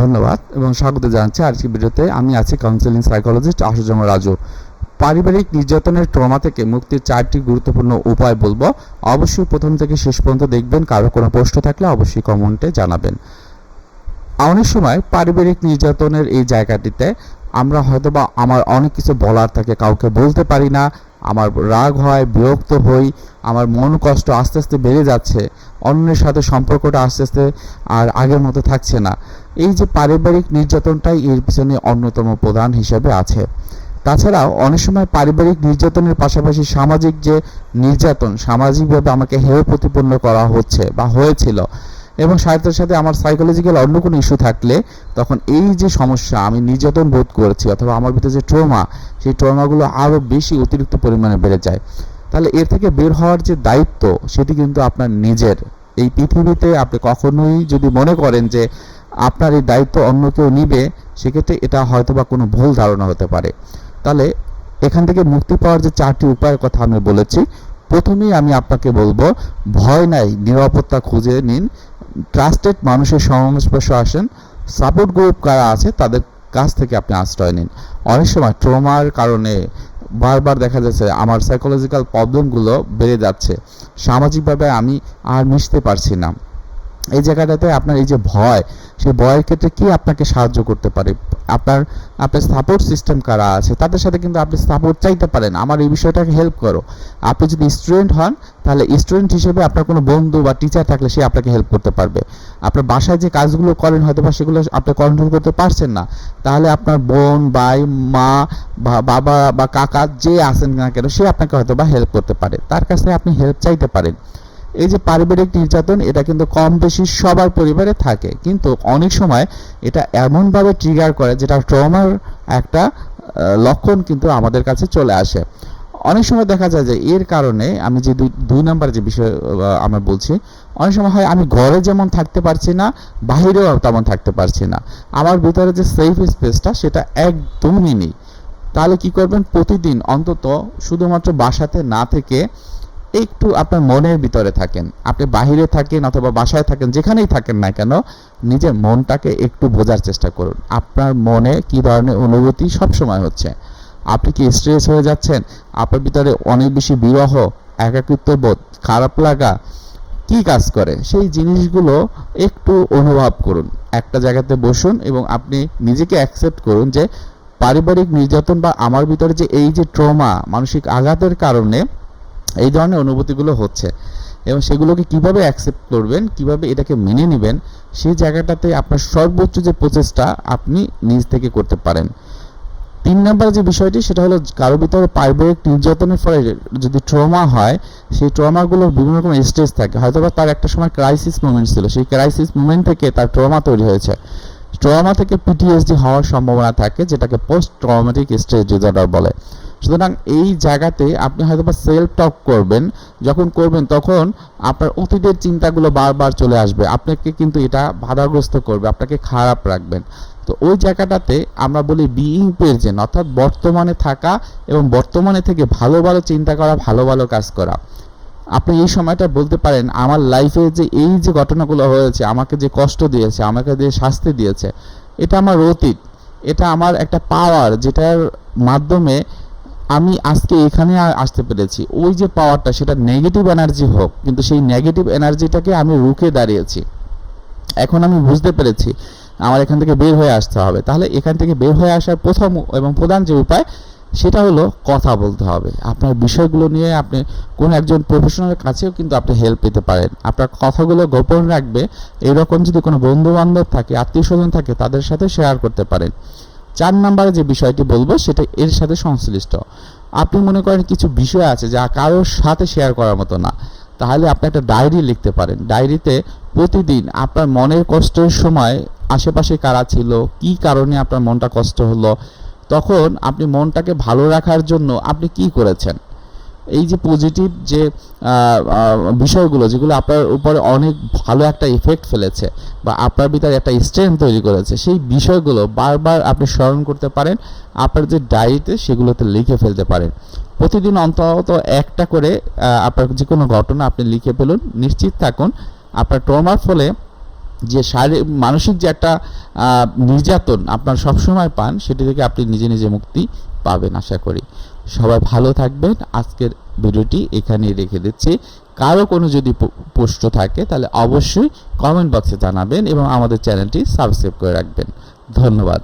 ধন্যবাদ এবং স্বাগত জানাচ্ছি আজকের ভিডিওতে। আমি আছি কাউন্সিলিং সাইকোলজিস্ট আশুজামা রাজু। পারিবারিক নির্যাতনের ট্রমা থেকে মুক্তির চারটি গুরুত্বপূর্ণ উপায় বলব। অবশ্যই প্রথম থেকে শেষ পর্যন্ত দেখবেন, কারও কোনো প্রশ্ন থাকলে অবশ্যই কমেন্টে জানাবেন। অনেক সময় পারিবারিক নির্যাতনের এই জায়গাটিতে আমরা হয়তোবা আমার অনেক কিছু বলার থাকে, কাউকে বলতে পারি না আমার রাগ হয়, বিরক্ত হই, আমার মন কষ্ট আস্তে আস্তে বেড়ে যাচ্ছে, অন্যের সাথে সম্পর্কটা আস্তে আস্তে আর আগের মতো থাকছে না। এই যে পারিবারিক নির্যাতনটাই এর পিছনে অন্যতম প্রধান হিসেবে আছে। তাছাড়াও, অনেক সময় পারিবারিক নির্যাতনের পাশাপাশি সামাজিক যে নির্যাতন, সামাজিকভাবে আমাকে হেয় প্রতিপন্ন করা হচ্ছে বা হয়েছিল এবং সাহিত্যের সাথে আমার সাইকোলজিক্যাল অন্য কোনো ইস্যু থাকলে তখন এই যে সমস্যা আমি নির্যাতন বোধ করেছি অথবা আমার ভিতরে যে ট্রমা সেই ট্রমাগুলো আরও বেশি অতিরিক্ত পরিমাণে বেড়ে যায়। তাহলে এর থেকে বের হওয়ার যে দায়িত্ব, সেটি কিন্তু আপনার নিজের। এই পৃথিবীতে আপনি কখনোই যদি মনে করেন যে আপনার এই দায়িত্ব অন্য কেউ নিবে, সেক্ষেত্রে এটা হয়তো বা কোনো ভুল ধারণা হতে পারে। তাহলে এখান থেকে মুক্তি পাওয়ার যে চারটি উপায়ের কথা আমি বলেছি প্রথমেই আমি আপনাকে বলব, ভয় নাই, নিরাপত্তা খুঁজে নিন। ট্রাস্টেড মানুষের সংস্পর্শে আসেন। সাপোর্ট গ্রুপ কারা আছে, তাদের কাছ থেকে আপনি আশ্রয় নিন। অনেক সময় ট্রমার কারণে বারবার দেখা যাচ্ছে, আমার সাইকোলজিক্যাল প্রবলেমগুলো বেড়ে যাচ্ছে। সামাজিকভাবে আমি আর মিশতে পারছি না। এই জায়গাটাতে আপনার এই যে ভয়, সেই ভয়ের ক্ষেত্রে কি আপনাকে সাহায্য করতে পারে? আপনার আপনার সাপোর্ট সিস্টেম কারা আছে? তাদের সাথে কিন্তু আপনি সাপোর্ট চাইতে পারেন। আমার এই বিষয়টাকে হেল্প করো। আপনি যদি স্টুডেন্ট হন, তাহলে স্টুডেন্ট হিসেবে আপনার কোনো বন্ধু বা টিচার থাকলে সে আপনাকে হেল্প করতে পারবে। আপনার বাসায় যে কাজগুলো করেন হয়তো বা সেগুলো আপনি কন্ট্রোল করতে পারছেন না। তাহলে আপনার বোন, ভাই, মা বাবা বা কাকা যে আছেন না কেন, সে আপনাকে হয়তো বা হেল্প করতে পারে। তার কাছে আপনি হেল্প চাইতে পারেন। এই যে পারিবারিক নির্যাতন, এটা কিন্তু কম বেশি সবার পরিবারে থাকে। কিন্তু অনেক সময় এটা এমনভাবে ট্রিগার করে যেটা ট্রমার একটা লক্ষণ কিন্তু আমাদের কাছে চলে আসে। অনেক সময় দেখা যায় যে এর কারণে আমি যে দুই নাম্বার যে বিষয় আমরা বলছি, অনেক সময় হয় আমি ঘরে যেমন থাকতে পারছি না, বাহিরেও তেমন থাকতে পারছি না। আমার ভিতরে যে সেফ স্পেসটা সেটা একদমই নেই। তাহলে কি করবেন? প্রতিদিন অন্তত শুধুমাত্র বাসাতে না থেকে একটু আপনার মনের ভিতরে থাকেন। আপনি বাহিরে থাকেন অথবা বাসায় থাকেন, যেখানেই থাকেন না কেন, নিজের মনটাকে একটু বোঝার চেষ্টা করুন। আপনার মনে কি ধরনের অনুভূতি সব সময় হচ্ছে? আপনি কি স্ট্রেস হয়ে যাচ্ছেন? আপনার ভিতরে অনেক বেশি বিরহ, একাকিত্ব বোধ, খারাপ লাগা কি কাজ করে? সেই জিনিসগুলো একটু অনুভব করুন। একটা জায়গাতে বসুন এবং আপনি নিজেকে অ্যাকসেপ্ট করুন যে, পারিবারিক নির্যাতন বা আমার ভিতরে যে এই যে ট্রমা মানসিক আঘাতের কারণে এই ধরনের অনুভূতিগুলো হচ্ছে। এবং সেগুলোকে কীভাবে অ্যাকসেপ্ট করবেন, কীভাবে এটাকে মেনে নেবেন, সেই জায়গাটাতে আপনার সর্বোচ্চ যে প্রচেষ্টা আপনি নিজ থেকে করতে পারেন। তিন নম্বর যে বিষয়টি, সেটা হলো কারও ভিতরে পারিবারিক নির্যাতনের ফলে যদি ট্রমা হয়, সেই ট্রমাগুলোর বিভিন্ন রকম স্টেজ থাকে। হয়তোবা তার একটা সময় ক্রাইসিস মুভমেন্ট ছিল, সেই ক্রাইসিস মুভমেন্ট থেকে তার ট্রমা তৈরি হয়েছে। ট্রমা থেকে পিটিএসডি হওয়ার সম্ভাবনা থাকে, যেটাকে পোস্ট ট্রমাটিক স্ট্রেস ডিসঅর্ডার বলে। সুতরাং এই জায়গাতে আপনি হয়তো বা সেলফ টক করবেন। যখন করবেন তখন আপনার অতীতের চিন্তাগুলো বারবার চলে আসবে। আপনাকে কিন্তু এটা বাধাগ্রস্ত করবে, আপনাকে খারাপ রাখবেন তো ওই জায়গাটাতে আমরা বলি বিইং প্রেজেন্ট অর্থাৎ বর্তমানে থাকা এবং বর্তমানে থেকে ভালো ভালো চিন্তা করা, ভালো ভালো কাজ করা। আপনি এই সময়টা বলতে পারেন, আমার লাইফে যে এই যে ঘটনাগুলো হয়েছে, আমাকে যে কষ্ট দিয়েছে, আমাকে যে শাস্তি দিয়েছে, এটা আমার অতীত। এটা আমার একটা পাওয়ার যেটার মাধ্যমে আমি আজকে এখানে আসতে পেরেছি। ওই যে পাওয়ারটা সেটা নেগেটিভ এনার্জি হোক, কিন্তু সেই নেগেটিভ এনার্জিটাকে আমি রুখে দাঁড়িয়েছি। এখন আমি বুঝতে পেরেছি, আমার এখান থেকে বের হয়ে আসতে হবে। তাহলে এখান থেকে বের হয়ে আসার প্রথম এবং প্রধান যে উপায়, সেটা হলো কথা বলতে হবে। আপনার বিষয়গুলো নিয়ে আপনি কোনো একজন প্রফেশনালের কাছেও কিন্তু আপনি হেল্প পেতে পারেন। আপনার কথাগুলো গোপন রাখবে। এরকম যদি কোনো বন্ধু বান্ধব থাকে আত্মীয় স্বজন থাকে, তাদের সাথে শেয়ার করতে পারেন। চার নম্বরে যে বিষয়টি বলব, সেটা এর সাথে সংশ্লিষ্ট। আপনি মনে করেন কিছু বিষয় আছে যা কারোর সাথে শেয়ার করার মতো না। তাহলে আপনি একটা ডায়েরি লিখতে পারেন। ডায়েরিতে প্রতিদিন আপনার মনের কষ্টের সময় আশেপাশে কারা ছিল, কি কারণে আপনার মনটা কষ্ট হলো, তখন আপনি মনটাকে ভালো রাখার জন্য আপনি কি করেছেন? এই যে পজিটিভ যে বিষয়গুলো যেগুলো আপনার উপরে অনেক ভালো একটা ইফেক্ট ফেলেছে বা আপনার ভিতরে একটা স্ট্রেংথ তৈরি করেছে, সেই বিষয়গুলো বারবার আপনি স্মরণ করতে পারেন, আপনার যে ডায়েরিতে সেগুলোতে লিখে ফেলতে পারেন। প্রতিদিন অন্তত একটা করে আপনার যে কোনো ঘটনা আপনি লিখে ফেলুন, নিশ্চিত থাকুন, আপনার ট্রমার ফলে যে শারীরিক মানসিক যে একটা নির্যাতন আপনার সবসময় পান, সেটি থেকে আপনি নিজে নিজে মুক্তি পাবেন, আশা করি। সবাই ভালো থাকবেন। আজকের ভিডিওটি এখানেই রেখে দিচ্ছি। কারও কোনো যদি প্রশ্ন থাকে, তাহলে অবশ্যই কমেন্ট বক্সে জানাবেন এবং আমাদের চ্যানেলটি সাবস্ক্রাইব করে রাখবেন। ধন্যবাদ।